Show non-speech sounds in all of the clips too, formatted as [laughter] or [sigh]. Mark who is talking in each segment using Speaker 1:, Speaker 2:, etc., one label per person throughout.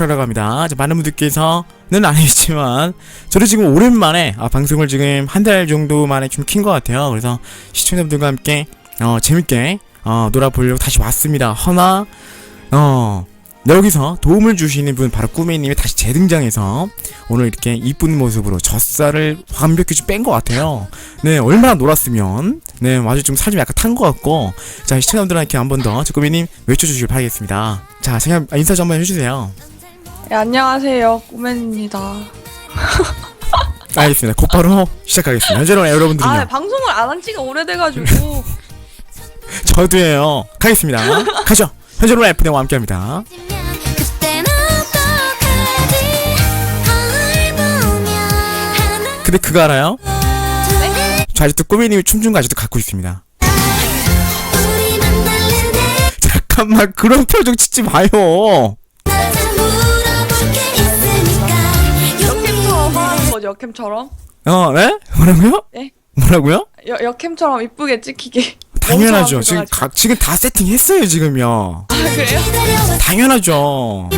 Speaker 1: 사쿠라라고 합니다. 자, 많은 분들께서는 아니지만 저도 지금 오랜만에 아, 방송을 지금 한 달 정도 만에 좀 킨 것 같아요. 그래서 시청자분들과 함께 어, 재밌게 어, 놀아보려고 다시 왔습니다. 허나 어, 여기서 도움을 주시는 분 바로 꾸미님이 다시 재등장해서 오늘 이렇게 이쁜 모습으로 젖살을 완벽히 좀 뺀 것 같아요. 네, 얼마나 놀았으면 네, 아주 좀 살 좀 약간 탄 것 같고 자 시청자분들한테 한 번 더 꾸미님 외쳐주시길 바라겠습니다. 자, 제가 인사 좀 한번 해주세요.
Speaker 2: 네, 안녕하세요. 꾸맨입니다.
Speaker 1: 알겠습니다. 곧바로 시작하겠습니다. 현재로 여러분들은요.
Speaker 2: 아, 방송을 안 한 지가 오래돼가지고. [laughs]
Speaker 1: 저도예요. 가겠습니다. 가죠. 현재로 F대와 함께합니다. 근데 그거 알아요? 저 아직도 꾸미님이 춤춘 거 아직도 갖고 있습니다. 잠깐만 그런 표정 짓지 마요.
Speaker 2: 역캠처럼.
Speaker 1: 어, 네? 뭐라고요?
Speaker 2: 네?
Speaker 1: 뭐라고요?
Speaker 2: 여, 역캠처럼 이쁘게 찍히게.
Speaker 1: 당연하죠. 지금 가, 지금 다 세팅했어요 지금요.
Speaker 2: 아, 그래요?
Speaker 1: 당연하죠.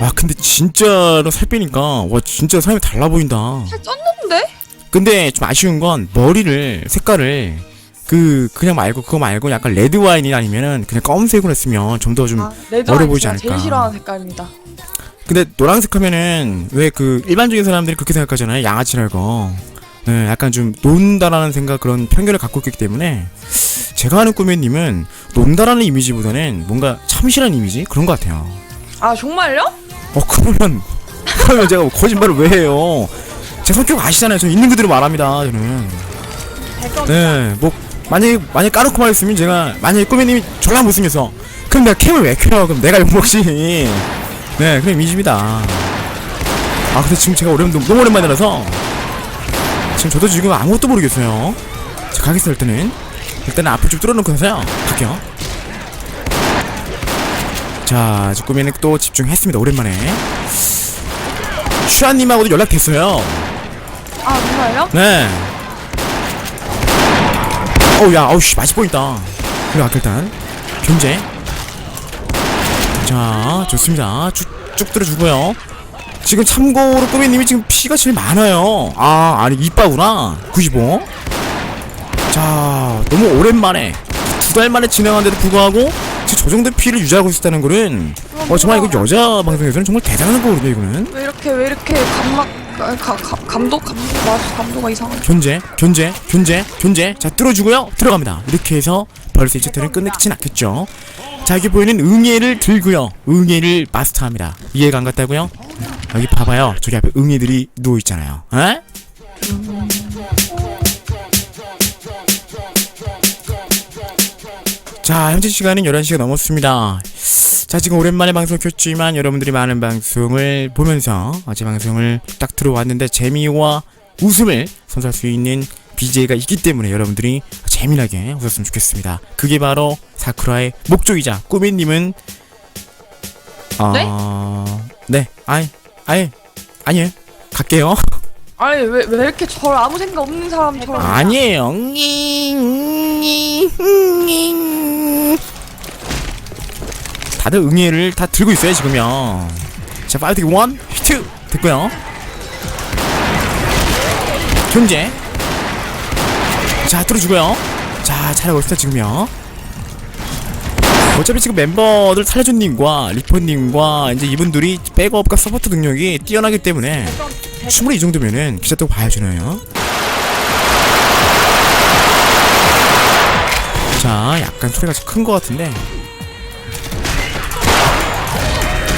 Speaker 1: 와 근데 진짜로 살 빼니까 와 진짜 사람이 달라 보인다.
Speaker 2: 살 쪘는데?
Speaker 1: 근데 좀 아쉬운 건 머리를 색깔을 그 그냥 말고 그거 말고 약간 레드 와인이 아니면은 그냥 검은색으로 했으면 좀더좀
Speaker 2: 아,
Speaker 1: 어려 보이지 않을까.
Speaker 2: 제일 싫어하는 색깔입니다.
Speaker 1: 근데 노란색 하면은 왜 그 일반적인 사람들이 그렇게 생각하잖아요. 양아치라고 네, 약간 좀 논다라는 생각 그런 편견을 갖고 있기 때문에 제가 아는 꾸미님은 논다라는 이미지보다는 뭔가 참신한 이미지? 그런 것 같아요.
Speaker 2: 아, 정말요?
Speaker 1: 어 그러면 그러면 제가 거짓말을 왜 해요? 제 성격 아시잖아요. 저는 있는 그대로 말합니다 저는. 네 뭐 만약에 만약에 까놓고 말했으면 제가 만약에 꾸미님이 졸라 못생겨서 그럼 내가 캠을 왜 켜요? 그럼 내가 욕먹지. 네 그런 이미지입니다. 아 근데 지금 제가 오랜 너무 오랜만이라서 지금 저도 지금 아무것도 모르겠어요. 자 가겠습니다 일단은. 일단은 앞을 좀 뚫어놓고 서요. 갈게요. 자 지금 꾸미는 또 집중했습니다 오랜만에. 슈아님하고도 연락됐어요.
Speaker 2: 아, 정말요?
Speaker 1: 네. 어우 야, 어우 씨, 맛이 보인다. 그래 아까 일단 견제. 자, 좋습니다. 쭉, 쭉 들어주고요. 지금 참고로 꾸미님이 지금 피가 제일 많아요. 아, 아니 이빠구나. 95. 자, 너무 오랜만에 두 달 만에 진행한데도 불구하고 지금 저 정도 피를 유지하고 있었다는 거는 어 정말 이거 여자 방송에서는 정말 대단한 거거든요. 이거는
Speaker 2: 왜 이렇게, 왜 이렇게 감막, 아, 가, 가, 감독, 감독, 맞아, 감도가 이상하게.
Speaker 1: 견제, 견제, 견제, 견제. 자, 뚫어주고요. 들어갑니다. 이렇게 해서 벌써 2차트는 끝내진 않겠죠. 자, 여기 보이는 응애를 들고요. 응애를 마스터합니다. 이해가 안 갔다고요? 여기 봐봐요. 저기 앞에 응애들이 누워있잖아요. 에? 자, 현재 시간은 11시가 넘었습니다. 자, 지금 오랜만에 방송 켰지만 여러분들이 많은 방송을 보면서 어, 제 방송을 딱 들어왔는데 재미와 웃음을 선사할 수 있는 BJ가 있기 때문에 여러분들이 재미나게 웃었으면 좋겠습니다. 그게 바로 사쿠라의 목적이자 꾸미님은 어... 네? 아이, 아이, 아니에요. 갈게요.
Speaker 2: 아니, 왜, 왜 이렇게 저를 아무 생각 없는 사람처럼.
Speaker 1: 아니에요. 응이. 다들 응애를 다 들고 있어요 지금요. 자 파이팅 원 히트 됐고요. 견제. 자 뚫어주고요. 자 잘하고 있습니다 지금요. 어차피 지금 멤버들 살려준님과 리퍼님과 이제 이분들이 백업과 서포트 능력이 뛰어나기 때문에 충분히 이 정도면은 기자도 봐야주네요. 자, 약간 소리가 좀큰것 같은데.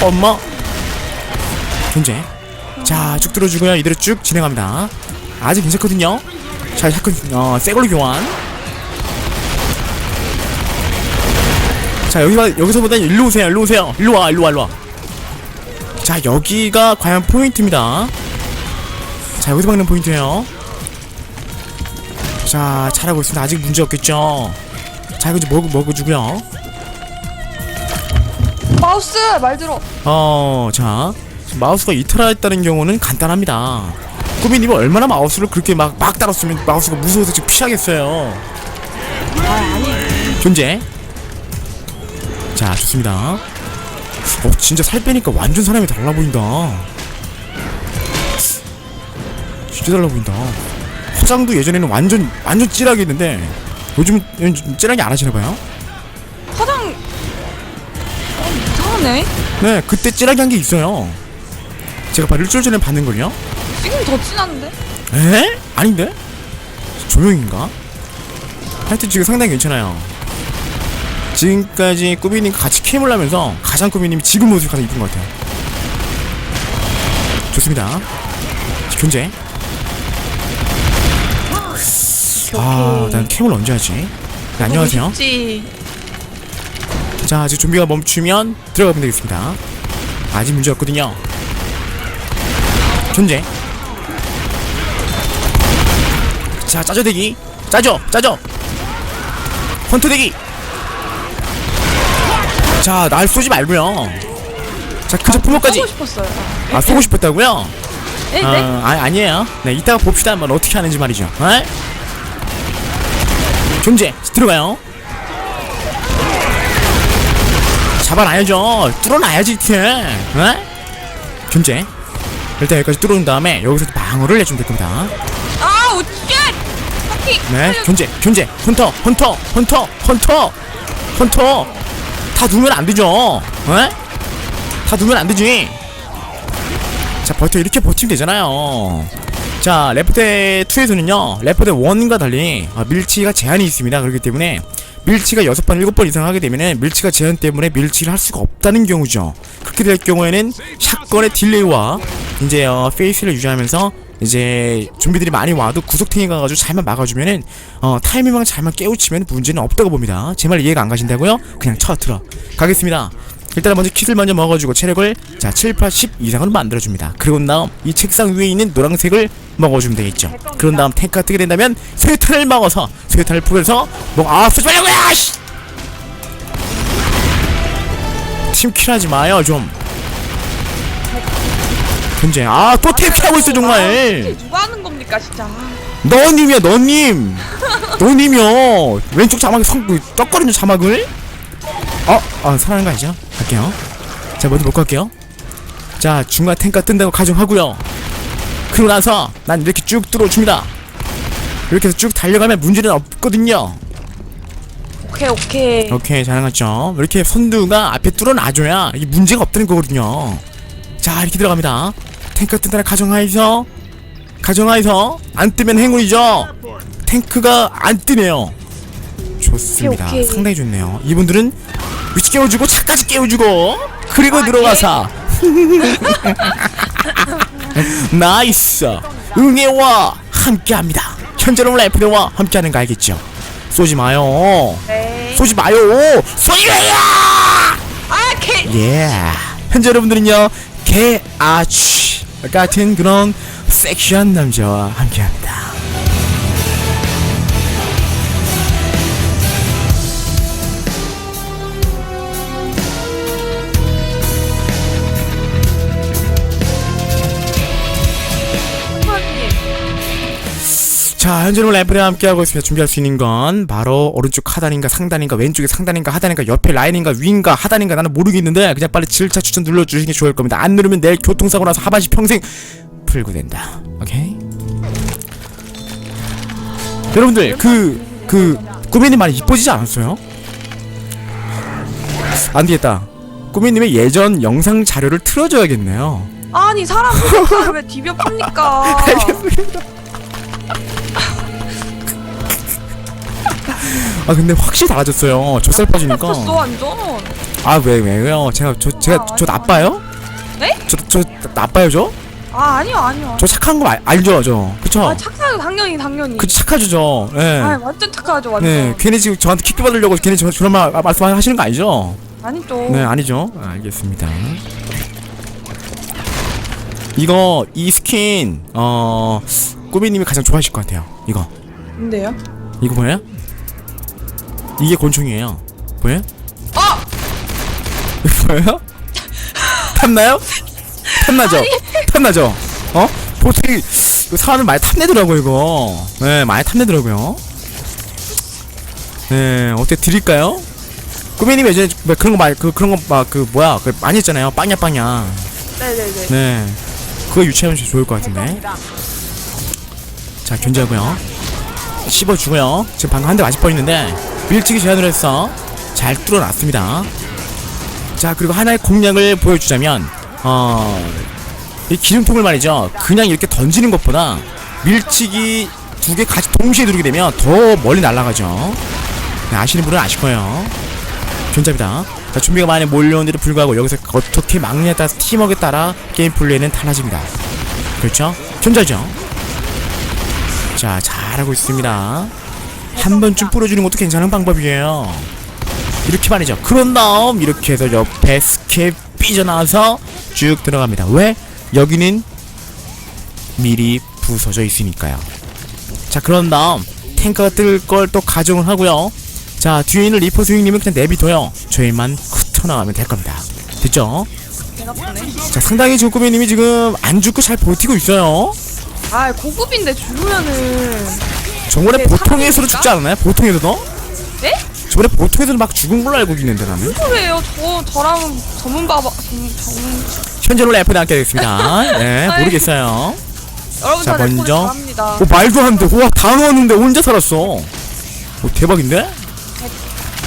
Speaker 1: 엄마. 견제. 자, 쭉 들어주고요. 이대로 쭉 진행합니다. 아직 괜찮거든요. 자, 샷건, 어, 새걸로 교환. 자, 여기가, 여기서보다 일로 오세요. 일로 오세요. 일로 와, 일로 와, 일로 와. 자, 여기가 과연 포인트입니다. 자, 여기서 막는 포인트예요. 자, 잘하고 있습니다. 아직 문제 없겠죠. 자, 이거 이제 먹어, 먹어주고요.
Speaker 2: 마우스! 말 들어.
Speaker 1: 어, 자, 마우스가 이탈했다는 경우는 간단합니다. 꾸미님이 얼마나 마우스를 그렇게 막, 막 다뤘으면 마우스가 무서워서 지금 피하겠어요. 존재. 자, 좋습니다. 어, 진짜 살 빼니까 완전 사람이 달라 보인다. 진짜 달라 보인다. 화장도 예전에는 완전, 완전 찌라게 했는데, 요즘은 좀 찌라게 안 하시나봐요?
Speaker 2: 이상하네
Speaker 1: 네, 그때 찌라게 한게 있어요. 제가 바로 일주일 전에 봤는걸요?
Speaker 2: 지금 더 진한데
Speaker 1: 에? 아닌데? 조명인가? 하여튼 지금 상당히 괜찮아요. 지금까지 꾸비님과 같이 캠을 하면서 가장 꾸비님이 지금 모습이 가장 이쁜 것 같아요. 좋습니다. 견제. 아, 난 캠을 언제 하지? 네, 안녕하세요.
Speaker 2: 쉽지
Speaker 1: 자, 이제 좀비가 멈추면 들어가면 되겠습니다. 아직 문제 없거든요. 존재. 자, 짜져 대기. 짜져, 짜져. 헌터 대기. 자, 날 쏘지 말고요. 자, 그저 부모까지.
Speaker 2: 하고 싶었어요
Speaker 1: 아, 쏘고 싶었다고요?
Speaker 2: 네,
Speaker 1: 아,
Speaker 2: 네.
Speaker 1: 아, 아니에요. 네, 이따가 봅시다. 한번 어떻게 하는지 말이죠. 에? 존재, 들어가요. 잡아놔야죠. 뚫어놔야지, 이렇게. 에? 존재. 일단 여기까지 뚫어놓은 다음에 여기서 방어를 해주면 될 겁니다.
Speaker 2: 아 파킹
Speaker 1: 네, 존재, 존재. 헌터, 헌터, 헌터, 헌터, 헌터. 다 누면 안 되죠. 에? 다 누면 안 되지. 자, 버텨. 이렇게 버티면 되잖아요. 자, 레프트 2에서는요, 레프트 1과 달리 아, 밀치가 제한이 있습니다. 그렇기 때문에 밀치가 6번, 7번 이상 하게 되면은 밀치가 제한 때문에 밀치를 할 수가 없다는 경우죠. 그렇게 될 경우에는 샷건의 딜레이와 이제 어, 페이스를 유지하면서 이제 좀비들이 많이 와도 구석탱이 가가지고 잘만 막아주면은 어, 타이밍만 잘만 깨우치면 문제는 없다고 봅니다. 제 말 이해가 안 가신다고요? 그냥 쳐 들어 가겠습니다. 일단 먼저 킷을 먼저 먹어주고 체력을 자 7, 8, 10 이상으로 만들어줍니다. 그리고 다음 이 책상 위에 있는 노란색을 먹어주면 되겠죠. 그런 다음 탱크가 뜨게 된다면 쇠탄을 먹어서 쇠탄을 풀어서 뭐아 쏘지 말라고요! 씨! 팀킬하지 마요 좀. 현재 아또 탭킬하고 있어 정말.
Speaker 2: 누가 하는 겁니까 진짜
Speaker 1: 너님이야 너님 너님이요 왼쪽 자막에 성 그, 떡거리는 자막을 어? 아 살아나는 거 아니죠? 갈게요. 자 먼저 먹고 갈게요. 자 중간 탱크가 뜬다고 가정하고요. 그러고 나서 난 이렇게 쭉 뚫어줍니다. 이렇게 해서 쭉 달려가면 문제는 없거든요.
Speaker 2: 오케이 오케이.
Speaker 1: 오케이 잘나갔죠. 이렇게 선두가 앞에 뚫어놔줘야 이게 문제가 없다는 거거든요. 자 이렇게 들어갑니다. 탱크가 뜬다는 가정하에서 가정하에서 안 뜨면 행운이죠. 탱크가 안 뜨네요 좋습니다.
Speaker 2: 오케이, 오케이.
Speaker 1: 상당히 좋네요. 이분들은 위치 깨워주고 차까지 깨워주고 그리고
Speaker 2: 아,
Speaker 1: 들어가서 [laughs] 나이스. 응애와 함께합니다. 현재로 라이프와 함께하는 거 알겠죠? 쏘지 마요.
Speaker 2: 네.
Speaker 1: 쏘지 마요. 쏘지 마요
Speaker 2: 아 개.
Speaker 1: 예. 현재 여러분들은요 개아치 같은 그런 섹시한 남자와 함께합니다 자, 현재는 래프와 함께하고 있습니다. 준비할 수 있는 건 바로 오른쪽 하단인가 상단인가 왼쪽에 상단인가 하단인가 옆에 라인인가 위인가 하단인가 나는 모르겠는데 그냥 빨리 질차 추천 눌러주시는 게 좋을 겁니다. 안 누르면 내일 교통사고 나서 하반신 평생 풀고 된다. 오케이? 여러분들 그 그 꾸미님 많이 이뻐지지 않았어요? 안 되겠다. 꾸미님의 예전 영상 자료를 틀어줘야겠네요.
Speaker 2: 아니 사람 그왜 디벼 팝니까
Speaker 1: 아 근데 확실히 달라졌어요. 젖살 빠지니까.
Speaker 2: 졌어 완전
Speaker 1: 아왜 왜요? 제가 저 제가
Speaker 2: 아,
Speaker 1: 저 나빠요?
Speaker 2: 네?
Speaker 1: 저저 나빠요 저?
Speaker 2: 아 아니요 아니요
Speaker 1: 저 착한 거 알, 알죠 저? 그쵸?
Speaker 2: 아 착하죠 당연히 당연히
Speaker 1: 그 착하죠 저? 예.
Speaker 2: 아 완전 착하죠 완전
Speaker 1: 네 괜히 지금 저한테 킥 받으려고 괜히 저 저런 말 말씀하시는 거 아니죠?
Speaker 2: 아니죠
Speaker 1: 네 아니죠? 아, 알겠습니다. 이거 이 스킨 어 꾸미님이 가장 좋아하실 것 같아요. 이거
Speaker 2: 근데요?
Speaker 1: 이거 뭐예요? 이게 곤충이에요. 보여요?
Speaker 2: 어! [laughs]
Speaker 1: 보여요? 탐나요? 탐나죠? 탐나죠? 어? 보통 사람을 많이 탐내더라고요, 이거. 네, 많이 탐내더라고요. 네, 어떻게 드릴까요? 꾸미님 예전에 뭐 그런 거 많이, 그, 그런 거 막, 그, 뭐야, 그 많이 했잖아요. 빵야, 빵야.
Speaker 2: 네네네.
Speaker 1: 네. 그거 유치하면 좋을 것 같은데. 자, 견제하고요. 씹어주고요. 지금 방금 한 대 맞을 뻔했는데, 밀치기 제한으로 해서 잘 뚫어놨습니다. 자, 그리고 하나의 공략을 보여주자면, 어, 이 기름통을 말이죠. 그냥 이렇게 던지는 것보다 밀치기 두 개 같이 동시에 누르게 되면 더 멀리 날아가죠. 네, 아시는 분은 아실 거예요. 견제입니다. 자, 준비가 많이 몰려온데도 불구하고 여기서 어떻게 막느냐에 따라서 팀워크에 따라 게임 플레이는 달라집니다. 그렇죠? 견제죠. 자, 잘하고 있습니다. 한 번쯤 뿌려주는 것도 괜찮은 방법이에요. 이렇게 말이죠. 그런 다음 이렇게 해서 옆에 스케 삐져나와서 쭉 들어갑니다. 왜? 여기는 미리 부서져 있으니까요. 자, 그런 다음 탱크가 뜰 걸 또 가정을 하고요. 자, 뒤에 있는 리퍼 스윙님은 그냥 내비둬요. 저희만 흩어나가면 될 겁니다. 됐죠? 자, 상당히 지금 꾸미님이 지금 안 죽고 잘 버티고 있어요.
Speaker 2: 아 고급인데 죽으면은
Speaker 1: 저번에
Speaker 2: 네,
Speaker 1: 보통에서도? 죽지 않았나요? 보통에서도?
Speaker 2: 네?
Speaker 1: 저번에 보통에서는 막 죽은 걸로 알고 있는데 나는.
Speaker 2: 소리예요? 저 저랑 전문 바바 전, 전
Speaker 1: 현재로 래퍼에 함께 하겠습니다. [laughs] 네, 모르겠어요.
Speaker 2: 여러분
Speaker 1: 자,
Speaker 2: 다
Speaker 1: 먼저.
Speaker 2: 잘합니다.
Speaker 1: 오, 말도 안 돼. 와, 다 넣었는데 혼자 살았어. 오, 대박인데?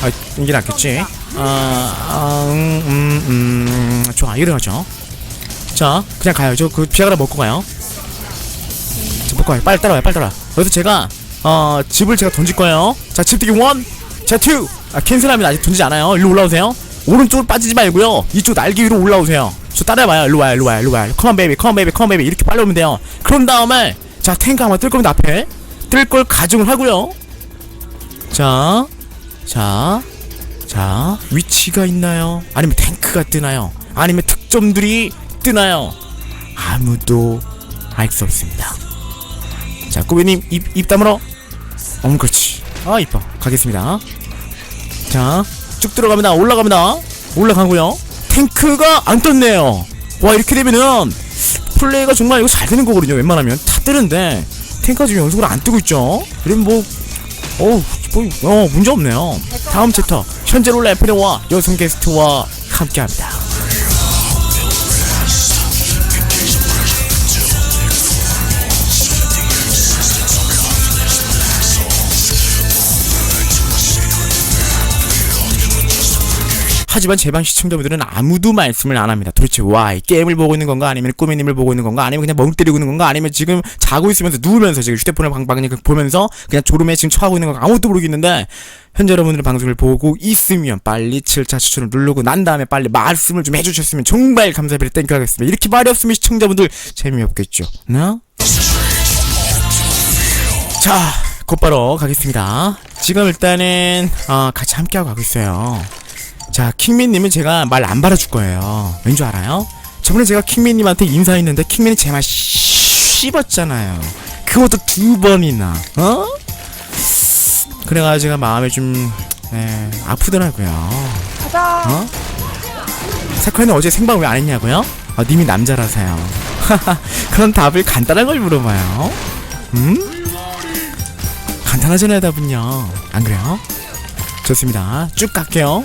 Speaker 1: 아, 이게 낫겠지. 아, 아 음, 음, 음, 좋아. 이래가죠. 자, 그냥 가요. 저 그 비아그라 먹고 가요. 자, 먹고 가요. 빨리 따라와요. 빨리 따라와. 여기서 제가, 어, 집을 제가 던질 거예요. 자, 집뛰기 원, 자, 투. 아, 캔슬하면 아직 던지지 않아요. 일로 올라오세요. 오른쪽으로 빠지지 말고요. 이쪽 날개 위로 올라오세요. 저 따라와요. 일로 와요. 일로 와요. 일로 와요. 컴온 베이비, 컴온 베이비, 컴온 베이비. 이렇게 빨리 오면 돼요. 그런 다음에, 자, 탱크 아마 뜰 겁니다. 앞에. 뜰 걸 가정을 하고요. 자, 자, 자, 위치가 있나요? 아니면 탱크가 뜨나요? 아니면 특점들이 뜨나요? 아무도 알 수 없습니다. 자, 꾸비님 입, 입 다물어. 어, 그렇지. 아, 이뻐. 가겠습니다. 자, 쭉 들어갑니다. 올라갑니다. 올라가고요. 탱크가 안 떴네요. 와, 이렇게 되면은 플레이가 정말 이거 잘 되는 거거든요. 웬만하면 다 뜨는데 탱크가 지금 연속으로 안 뜨고 있죠. 그럼 뭐, 어우, 뭐, 어, 문제 없네요. 다음 챕터 현재로 래프와 여성 게스트와 함께합니다. 하지만 제방 시청자분들은 아무도 말씀을 안 합니다. 도대체 why? 게임을 보고 있는 건가? 아니면 꾸미님을 보고 있는 건가? 아니면 그냥 멍 때리고 있는 건가? 아니면 지금 자고 있으면서 누우면서 지금 휴대폰을 방방이 보면서 그냥 졸음에 지금 처하고 있는 건가? 아무것도 모르겠는데 현재 여러분들의 방송을 보고 있으면 빨리 7차 추천을 누르고 난 다음에 빨리 말씀을 좀 해주셨으면 정말 감사드릴 땡큐 하겠습니다. 이렇게 말이 없으면 시청자분들 재미없겠죠. 네? 자, 곧바로 가겠습니다. 지금 일단은 어, 같이 함께하고 가고 있어요. 자, 킹민님은 제가 말 안 받아줄 거예요. 왠 줄 알아요? 저번에 제가 킹민님한테 인사했는데 킹민이 제 말 씹었잖아요. 그것도 두 번이나, 어? 그래가지고 제가 마음이 좀 에, 아프더라고요.
Speaker 2: 가자.
Speaker 1: 어? 사쿠라는 어제 생방 왜 안 했냐고요? 아, 님이 남자라서요. 그런 답을 간단한 걸 물어봐요. 음? 간단하잖아요, 답은요. 안 그래요? 좋습니다. 쭉 갈게요.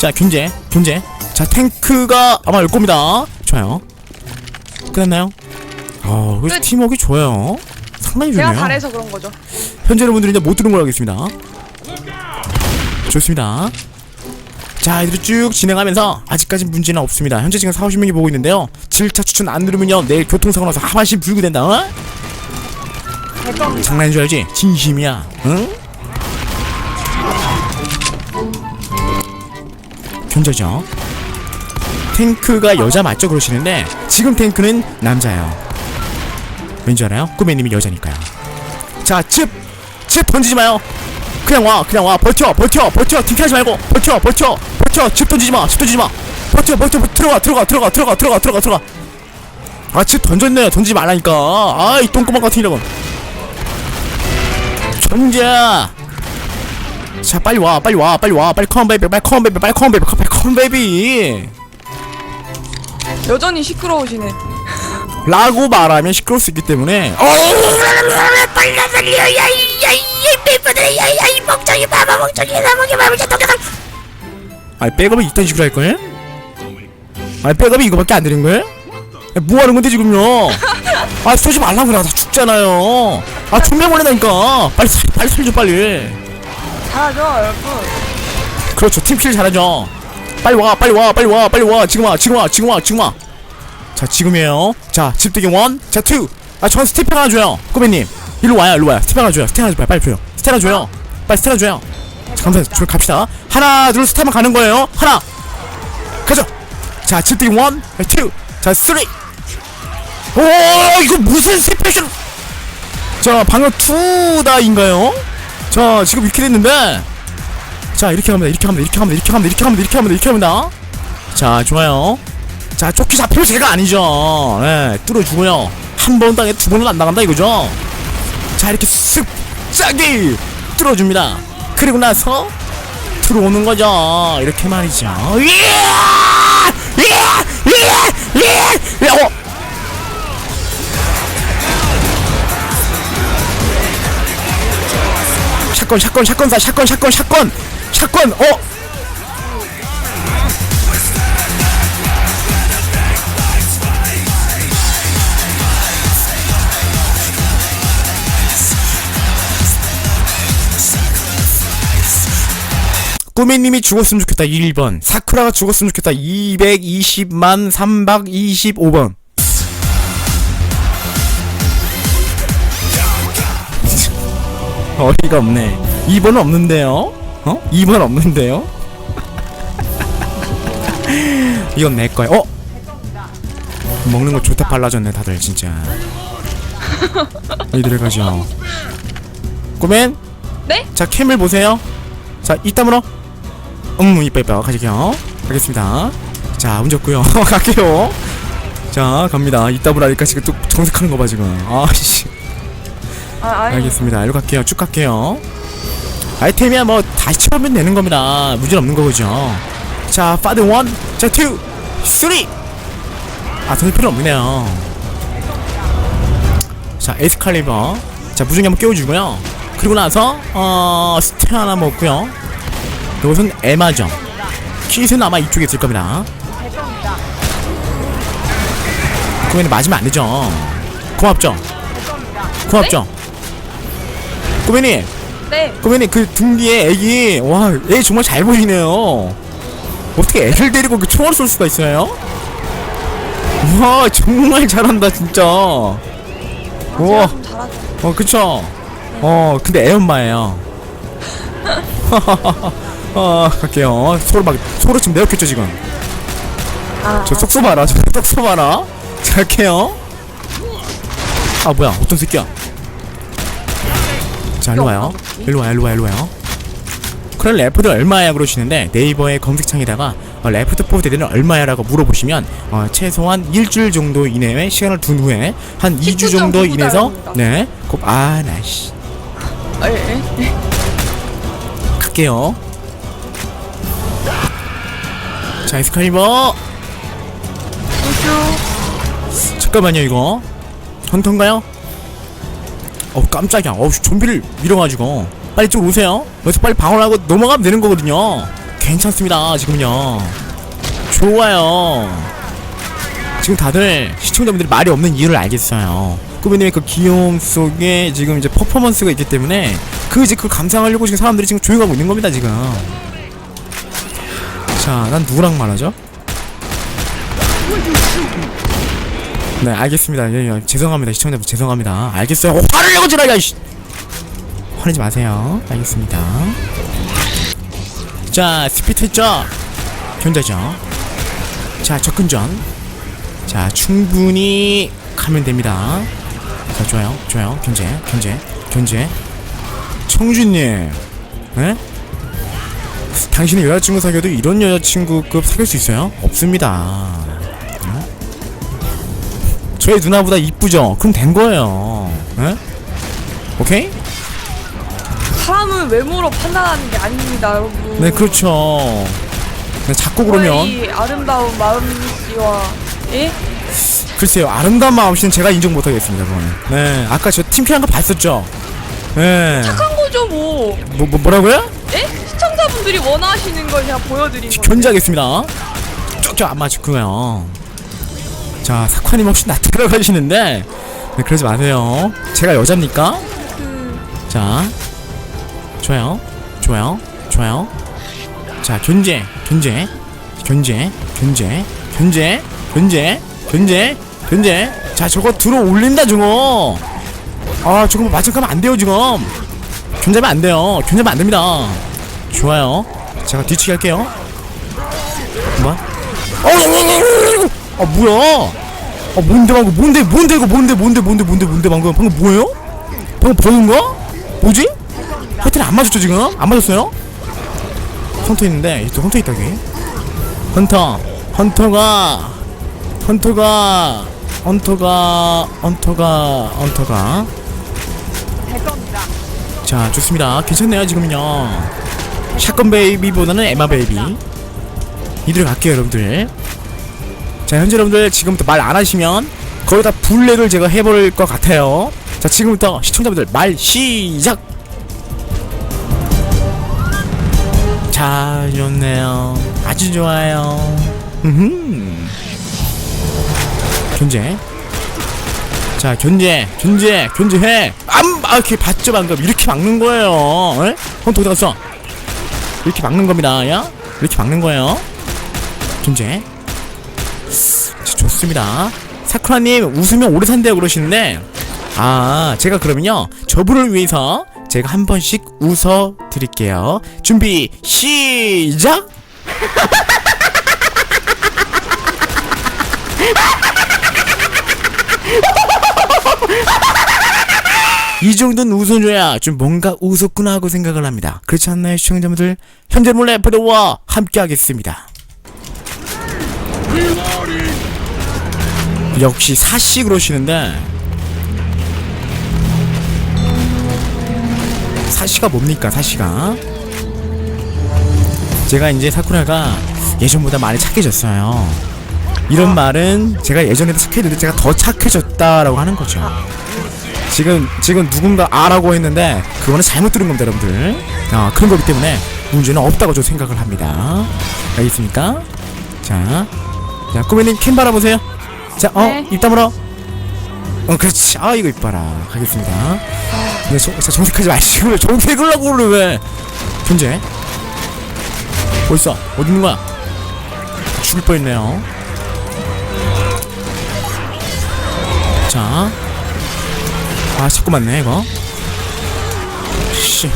Speaker 1: 자, 균제, 균제. 자, 탱크가 아마 올 겁니다. 좋아요. 끝났나요? 어, 그래서
Speaker 2: 끝.
Speaker 1: 팀워크 좋아요. 상당히
Speaker 2: 제가
Speaker 1: 좋네요.
Speaker 2: 잘해서 그런 거죠.
Speaker 1: 현재 여러분들이 이제 못 들은 걸로 하겠습니다. 좋습니다. 자, 이대로 쭉 진행하면서 아직까지 문제는 없습니다. 현재 지금 4, 50명이 보고 있는데요. 7차 추천 안 누르면요. 내일 교통사고 나서 하반신 불구 된다. 어? 장난인 줄 알지? 진심이야. 응? 견제죠. 탱크가 여자 맞죠? 그러시는데 지금 탱크는 남자예요. 왠지 알아요? 꾸메님이 여자니까요. 자 칩 칩 던지지 마요! 그냥 와 그냥 와. 버텨 버텨 버텨. 팅크하지 말고. 버텨 버텨 버텨. 칩 던지지 마칩 던지지 마. 버텨 버텨 버텨. 들어가 들어가 들어가 들어가 들어가 들어가 들어가. 아칩 던졌네요 던지지 말라니까. 아이 똥구멍 같은 이라고. 전자 자 빨리 와 빨리 와 빨리 와 빨리 컴 베이비 빨리 컴 베이비 빨리 컴 베이비 빨리 컴 베이비
Speaker 2: 여전히 시끄러우시네.
Speaker 1: 라고 말하면 시끄러울 수 있기 때문에 어 빨리 살려 야이 야이 베이비들 야이 멍청이 바보 멍청이 나멍이 바보자 동영상 아니 백업이 이딴 식으로 할 거예요? 아니 백업이 이거밖에 안 되는 거예요? 야, 뭐 하는 건데 지금요? 아 쏘지 말라고 나다 죽잖아요. 아 존나 걸린다니까. 빨리 살, 빨리 살죠 빨리.
Speaker 2: 잘하죠, 여러분.
Speaker 1: 그렇죠 팀킬 잘하죠. 빨리 와 빨리 와 빨리 와 빨리 와 지금 와 지금 와 지금 와 지금 와. 자 지금이에요. 자 집대기 원, 자 투. 아 전 스티펜 하나 줘요. 꼬매님 일로 와요 일로 와요. 스티펜 하나 줘요. 스티펜 하나 줘요. 빨리 줘요. 스티펜 하나 줘요. 빨리 스티펜 하나 줘요. 자 감사합니다. 저 갑시다. 하나 둘 스티펜 가는 거예요. 하나. 가죠. 자 집대기 원, 투. 자 쓰리. 오 이거 무슨 스페셜 자 방금 투다인가요? 자 지금 이렇게 됐는데. 자 이렇게 합니다. 이렇게 합니다. 이렇게 합니다. 이렇게 합니다. 이렇게 합니다. 이렇게 합니다. 이렇게 합니다. 자 좋아요. 자 쫓기 잡히면 제가 아니죠. 예 뚫어주고요. 한번 당해 두 번은 안 나간다 이거죠? 자 이렇게 쓱 짜게 뚫어줍니다. 그리고 나서 들어오는 거죠. 이렇게 말이죠. 이야 이야 이야 이야 어 샷건 샷건 샷건 사 샷건 샷건 샷건. 샷건 어? 꾸미님이 죽었으면 좋겠다. 1번. 사쿠라가 죽었으면 좋겠다. 220만 325번 어이가 없네. 2번은 없는데요? 어? 2번 없는데요? [laughs] 이건 내 거야. 어? 먹는 거 좋다 빨라졌네 다들 진짜. [laughs] 이들을 가죠 꼬맨?
Speaker 2: 네?
Speaker 1: 자 캠을 보세요. 자 이따물어 음 이뻐 이뻐 가실게요. 가겠습니다. 자 운졌고요. [laughs] 갈게요. 자 갑니다. 이따물 하니까 지금 또 정색하는 거 봐 지금. 아씨
Speaker 2: 아.
Speaker 1: 알겠습니다. 일로 갈게요. 쭉 갈게요. 아이템이야 뭐 다시 채우면 되는 겁니다. 문제 없는 거죠. 자, 파드 원, 자 투, 쓰리. 아, 돈이 필요 없네요. 자, 에스칼리버. 자, 무중이 한번 깨워주고요. 그리고 나서 어 스테 하나 먹고요. 이것은 에마점. 킷은 아마 이쪽에 있을 겁니다. 그러면 맞으면 안 되죠. 고맙죠. 고맙죠. 꼬매님,
Speaker 2: 네.
Speaker 1: 꼬매님 그등 뒤에 애기, 와, 애 정말 잘 보이네요. 어떻게 애를 데리고 그 총을 쏠 수가 있어요? 와, 정말 잘한다 진짜. 우와,
Speaker 2: 제가 좀 잘하죠.
Speaker 1: 어, 그쵸. 어, 근데 애 엄마예요. [laughs] 어, 갈게요. 소로 막 소로 지금 내었겠죠 지금.
Speaker 2: 아,
Speaker 1: 저 쏙쏘 봐라, 저 쏙쏘 봐라. 자, 갈게요. 아 뭐야, 어떤 새끼야? 자, 일로 와요. 일로 와요, 일로 와요, 일로 와요. 그럼 레프트 얼마야 그러시는데 네이버의 검색창에다가 어, 레프트 포 데드는 얼마야 라고 물어보시면 어, 최소한 일주일 정도 이내에 시간을 둔 후에 한 2주 정도
Speaker 2: 19.99
Speaker 1: 이내서. 네, 곱, 아, 나씨
Speaker 2: 아, 예, 예.
Speaker 1: 갈게요. 자, 에스칼리버. 잠깐만요, 이거. 헌터인가요? 어 깜짝이야. 어우, 좀비를 밀어가지고. 빨리 좀 오세요. 여기서 빨리 방어를 하고 넘어가면 되는 거거든요. 괜찮습니다, 지금요. 좋아요. 지금 다들 시청자분들이 말이 없는 이유를 알겠어요. 꾸미님의 그 귀여움 속에 지금 이제 퍼포먼스가 있기 때문에 그 이제 그걸 감상하려고 지금 사람들이 지금 조용하고 있는 겁니다, 지금. 자, 난 누구랑 말하죠? 네, 알겠습니다. 예, 예, 죄송합니다. 시청자분 죄송합니다. 알겠어요. 어, 화를 내고 야, 이씨. 화내지 마세요. 알겠습니다. 자, 스피트 했죠? 견자죠? 자 접근전 자 충분히 가면 됩니다 자 좋아요 좋아요 견제 견제 견제 청주님 에? 당신의 여자친구 사귀어도 이런 여자친구급 사귈 수 있어요? 없습니다 응? 저희 누나보다 이쁘죠? 그럼 된 거예요 에? 오케이?
Speaker 2: 사람은 외모로 판단하는 게 아닙니다, 여러분.
Speaker 1: 네 그렇죠 네, 자꾸 그러면
Speaker 2: 이 아름다운 마음씨와 예?
Speaker 1: 글쎄요 아름다운 마음씨는 제가 인정 못하겠습니다 그거는 네 아까 저 팀킬한 거 봤었죠 네
Speaker 2: 착한 거죠, 뭐.
Speaker 1: 뭐, 뭐 뭐라고요?
Speaker 2: 예? 시청자분들이 원하시는 걸 그냥 보여드린 거.
Speaker 1: 견제하겠습니다 쭉쭉 안 맞고요 자 사쿠아님 혹시 나 들어가시는데 네, 그러지 마세요 제가 여자입니까? 자 좋아요 좋아요 좋아요 자 견제 견제 견제 견제 견제 견제 견제 견제 자 저거 들어 올린다 저거 아 저거 맞짱 가면 안 돼요 지금 견제하면 안 돼요 견제하면 안 됩니다 좋아요 제가 뒤치기 할게요 뭐? 어, 아 뭐야? 아 뭔데 방금 뭔데 뭔데 이거 뭔데 뭔데 뭔데 뭔데 뭔데 방금 방금 뭐예요? 방금 버그인가? 뭐지? 하여튼 안 맞았죠 지금? 안 맞았어요? 헌터 있는데 또 헌터 있다 기 헌터 헌터가 헌터가 헌터가 헌터가 헌터가
Speaker 2: 될 겁니다.
Speaker 1: 자 좋습니다 괜찮네요 지금은요 샷건 베이비보다는 에마 베이비 이대로 갈게요 여러분들 자 현재 여러분들 지금부터 말 안 하시면 거의 다 블랙을 제가 해버릴 것 같아요. 자 지금부터 시청자분들 말 시작! 자 좋네요. 아주 좋아요. 음 견제 자 견제 견제 견제해! 안 아, 이렇게 봤죠 방금? 이렇게 막는 거예요. 에? 헌터 어디 갔어? 이렇게 막는 겁니다 야? 이렇게 막는 거예요? 자, 좋습니다 사쿠라님 웃으면 오래 산다고 그러시는데 아 제가 그러면요 저분을 위해서 제가 한 번씩 웃어 드릴게요 준비 시작 [laughs] 이 정도는 웃어줘야 좀 뭔가 웃었구나 하고 생각을 합니다. 그렇지 않나요, 시청자분들? 현재 몰래 프로와 함께 하겠습니다. 역시 사씨 그러시는데 사씨가 뭡니까, 사씨가? 제가 이제 사쿠라가 예전보다 많이 착해졌어요. 이런 말은 제가 예전에도 착했는데 제가 더 착해졌다라고 하는 거죠. 지금 지금 누군가 아라고 했는데 그거는 잘못 들은 겁니다 여러분들 아 그런 거기 때문에 문제는 없다고 저 생각을 합니다 알겠습니까 자, 자 꾸미님 캠 바라보세요 자 어
Speaker 2: 네.
Speaker 1: 입 다물어 어 그렇지 아 이거 이뻐라 가겠습니다 근데 저, 저 정색하지 마시고 왜 정색을 하고 그래 왜 현재 어딨어 어디 있는 거야 죽을 뻔했네요 자 아, 자꾸 맞네, 이거. 씨.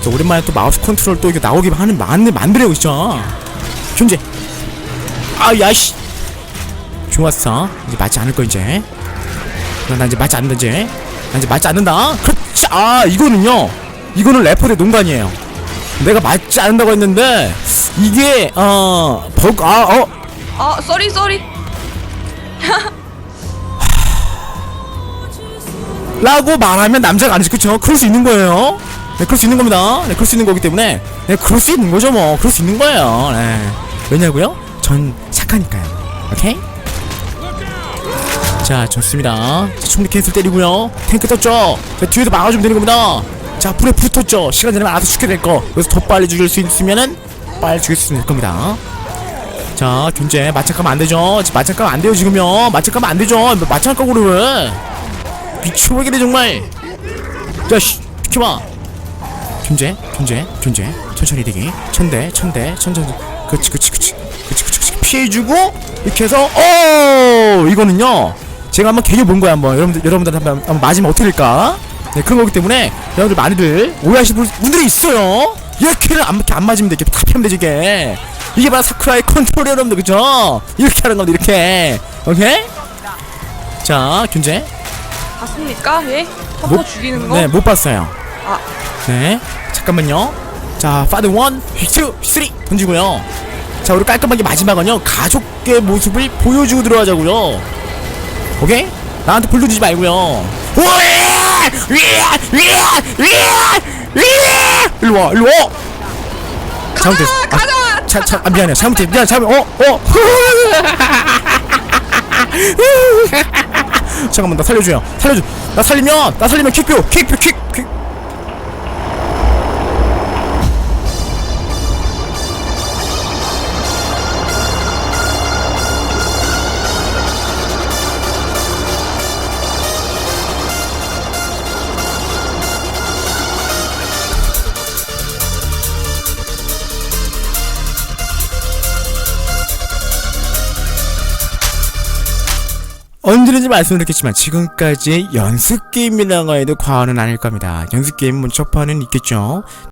Speaker 1: 저 오랜만에 또 마우스 컨트롤 또 이게 나오게 하는, 만, 만들고 있죠. 현재. 아, 야, 씨. 좋았어. 이제 맞지 않을 거, 이제. 나, 나 이제 맞지 않는다, 이제. 나 이제 맞지 않는다. 그렇지. 아, 이거는요. 이거는 래퍼의 농간이에요. 내가 맞지 않는다고 했는데, 이게, 어, 버그, 아, 어.
Speaker 2: 아, 쏘리, 쏘리.
Speaker 1: 라고 말하면 남자가 아니지 그쵸? 그럴 수 있는 거예요 네 그럴 수 있는 겁니다 네 그럴 수 있는 거기 때문에 네 그럴 수 있는 거죠 뭐 그럴 수 있는 거예요 네 왜냐고요? 전 착하니까요 오케이? 자 좋습니다. 자, 총리 캔슬 때리고요. 탱크 떴죠? 자 뒤에서 막아주면 되는 겁니다. 자 불에 붙었죠? 시간 지나면 알아서 죽게 될거. 그래서 더 빨리 죽일 수 있으면은 빨리 죽일 수 있을 겁니다. 자 견제 맞짱 가면 안 되죠? 지금 맞짱 가면 안 돼요 지금요. 맞짱 가면 안 되죠? 맞짱 가고 그래 미쳐버리겠네 정말. 야씨 비켜봐. 견제 견제 견제 천천히 대기. 천대 천대 천천히 그치 그치 그치. 그치 그치 그치. 피해주고 이렇게 해서 어 이거는요 제가 한번 개겨 본 거야 한번. 여러분들 여러분들 한번, 한번 맞으면 어떻게 될까? 네 그런 거기 때문에 여러분들 많이들 오해하시는 분- 분들이 있어요. 이렇게를 안, 이렇게 안 맞으면 돼 이렇게 다 피하면 되지 이게. 이게 바로 사쿠라의 컨트롤 여러분들 그죠? 이렇게 하는 겁니다 이렇게. 오케이? 자 균제
Speaker 2: 봤습니까? 예? 펌퍼
Speaker 1: 못-
Speaker 2: 죽이는 거?
Speaker 1: 네 못 봤어요.
Speaker 2: 아,
Speaker 1: 네 잠깐만요. 자 파드 원 휙스 쓰리 던지고요. 자 우리 깔끔하게 마지막은요 가족의 모습을 보여주고 들어가자고요 오케이? 나한테 불러주지 말고요 우와! 위야! 위야! 위야! 위야! 일로 와 일로 와 잘못했어 아,
Speaker 2: 가자!
Speaker 1: 자, 자, 아, 미안해. 잘못해. 미안, 잘못. 어, 어. [laughs] 잠깐만, 나 살려줘요. 살려줘. 나 살리면, 나 살리면 킥뷰, 킥뷰, 킥, 킥. 언제든지 말씀드렸겠지만 지금까지 연습 게임이라고 해도 과언은 아닐 겁니다. 연습 게임 먼저 첫 판은 있겠죠.